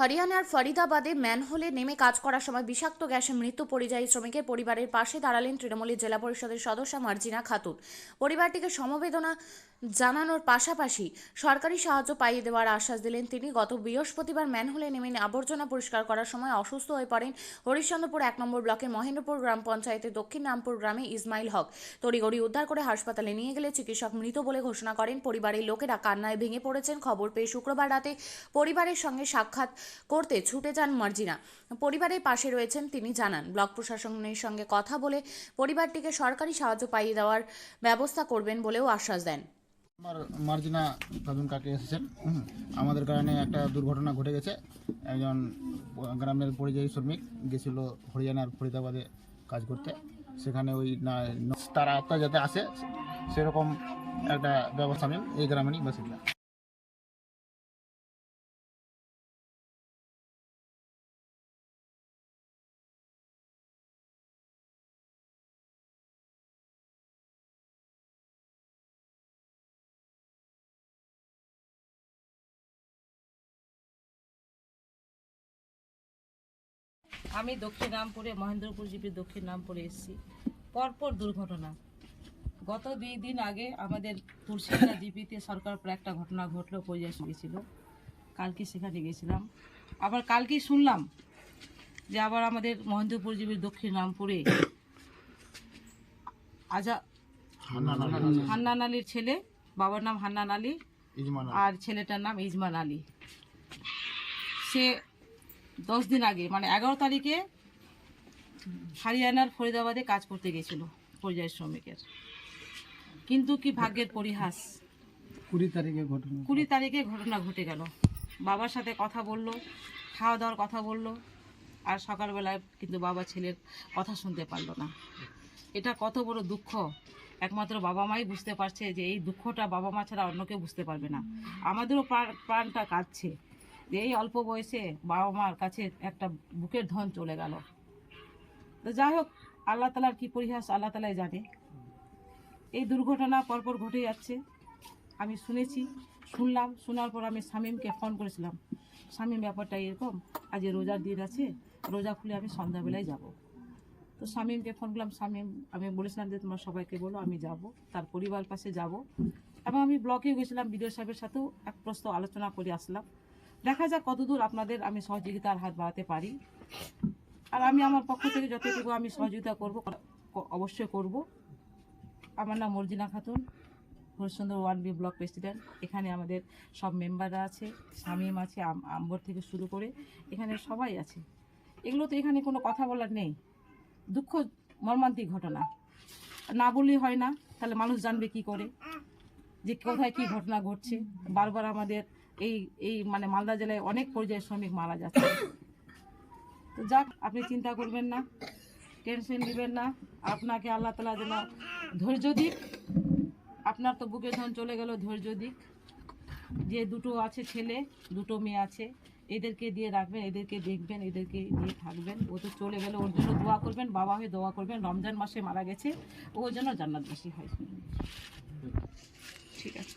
হরিয়ানার ফরিদাবাদে ম্যানহোলে নেমে কাজ করার সময় বিষাক্ত গ্যাসে মৃত্যু পরিযায়ী শ্রমিকের পরিবারের পাশে দাঁড়ালেন তৃণমূলের জেলা পরিষদের সদস্য মার্জিনা খাতুন। পরিবারটিকে সমবেদনা জানানোর পাশাপাশি সরকারি সাহায্য পাইয়ে দেওয়ার আশ্বাস দিলেন তিনি। গত বৃহস্পতিবার ম্যানহোলে নেমে আবর্জনা পরিষ্কার করার সময় অসুস্থ হয়ে পড়েন হরিশ্চন্দ্রপুর এক নম্বর ব্লকের মহেন্দ্রপুর গ্রাম পঞ্চায়েতের দক্ষিণ রামপুর গ্রামে ইসমাইল হক। তড়িগড়ি উদ্ধার করে হাসপাতালে নিয়ে গেলে চিকিৎসক মৃত বলে ঘোষণা করেন। পরিবারের লোকেরা কান্নায় ভেঙে পড়েছেন। খবর পেয়ে শুক্রবার রাতে পরিবারের সঙ্গে সাক্ষাৎ করতে ছুটে যান মার্জিনা। পরিবারের পাশে রয়েছেন তিনি জানান, ব্লক প্রশাসনের সঙ্গে কথা বলে পরিবারটিকে সরকারি সাহায্য পাইয়ে দেওয়ার ব্যবস্থা করবেন বলেও আশ্বাস দেন। আমার মার্জিনা খাতুন কাকে এসেছেন? আমাদের কারণে একটা দুর্ঘটনা ঘটে গেছে। একজন গ্রামের পরিযায়ী শ্রমিক গেছিল হরিয়ানার ফরিদাবাদে কাজ করতে। সেখানে ওই তার আত্মা যাতে আসে সেরকম একটা ব্যবস্থা নেন এই গ্রামেরই বাসিন্দা আমি দক্ষিণ রামপুরে মহেন্দ্রপুর জিপির দক্ষিণ রামপুরে এসেছি। পরপর দুর্ঘটনা। গত দুই দিন আগে আমাদের তুলসীরা জিপিতে সরকার পর একটা ঘটনা ঘটলো পরিযাস গেছিল কালকে সেখানে গেছিলাম আবার কালকেই শুনলাম যে আবার আমাদের মহেন্দ্রপুর জিপির দক্ষিণ রামপুরে আজা হান্নান আলীর ছেলে বাবার নাম হান্নান আলী। আর ছেলেটার নাম ইজমান আলী। সে দশ দিন আগে মানে এগারো তারিখে হরিয়ানার ফরিদাবাদে কাজ করতে গেছিল পরিযায়ী শ্রমিকের। কিন্তু কি ভাগ্যের পরিহাস? কুড়ি তারিখে ঘটনা। কুড়ি তারিখে ঘটনা ঘটে গেল। বাবার সাথে কথা বলল খাওয়া দাওয়ার কথা বলল আর সকালবেলায় কিন্তু বাবা ছেলের কথা শুনতে পারল না। এটা কত বড় দুঃখ। একমাত্র বাবা মাই বুঝতে পারছে যে এই দুঃখটা বাবা মা ছাড়া অন্য কেউ বুঝতে পারবে না। আমাদেরও প্রাণ- প্রাণটা কাঁদছে। এই অল্প বয়সে বাবা মার কাছে একটা বুকের ধন চলে গেল। তো যাই হোক, আল্লাহ তালার কি পরিহাস আল্লাহ তালাই জানে। এই দুর্ঘটনা পরপর ঘটে যাচ্ছে। আমি শুনেছি, শুনলাম, শোনার পর আমি শামীমকে ফোন করেছিলাম। শামীম, ব্যাপারটা এরকম, আজ রোজার দিন আছে, রোজা খুলে আমি সন্ধ্যাবেলায় যাব। তো শামীমকে ফোন করলাম, শামীম, আমি বলেছিলাম যে তোমরা সবাইকে বলো, আমি যাব, তার পরিবার পাশে যাব। এবং আমি ব্লকে গেছিলাম, বিডিও সাহেবের সাথেও এক প্রস্ত আলোচনা করে আসলাম। দেখা যাক কতদূর আপনাদের আমি সহযোগিতার হাত বাড়াতে পারি। আর আমি আমার পক্ষ থেকে যতটুকু আমি সহযোগিতা করব অবশ্যই করব। আমার নাম Marjina Khatun, Harishchandra one B block president. এখানে আমাদের সব মেম্বাররা আছে, শামীম আছে, আম- আম্বর থেকে শুরু করে এখানে সবাই আছে। এগুলো তো এখানে কোনো কথা বলার নেই। দুঃখ, মর্মান্তিক ঘটনা। না বললেই হয় না, তাহলে মানুষ জানবে কি করে, যে কোথায় কি ঘটনা ঘটছে। বারবার আমাদের এই এই মানে মালদা জেলায় অনেক পর্যায়ে শ্রমিক মারা যাচ্ছে। তো যাক, আপনি চিন্তা করবেন না, টেনশন নেবেন না, আপনাকে আল্লাহ তালা যেন ধৈর্য দিক। আপনার তো বুকে ধন চলে গেল, ধৈর্য দিক। যে দুটো আছে ছেলে, দুটো মেয়ে আছে, এদেরকে দিয়ে রাখবেন, এদেরকে দেখবেন, এদেরকে দিয়ে থাকবেন। ও তো চলে গেলে, ওর জন্য দোয়া করবেন, বাবা হয়ে দোয়া করবেন, রমজান মাসে মারা গেছে ওর জন্য জান্নাত বেশি হয়। ঠিক আছে।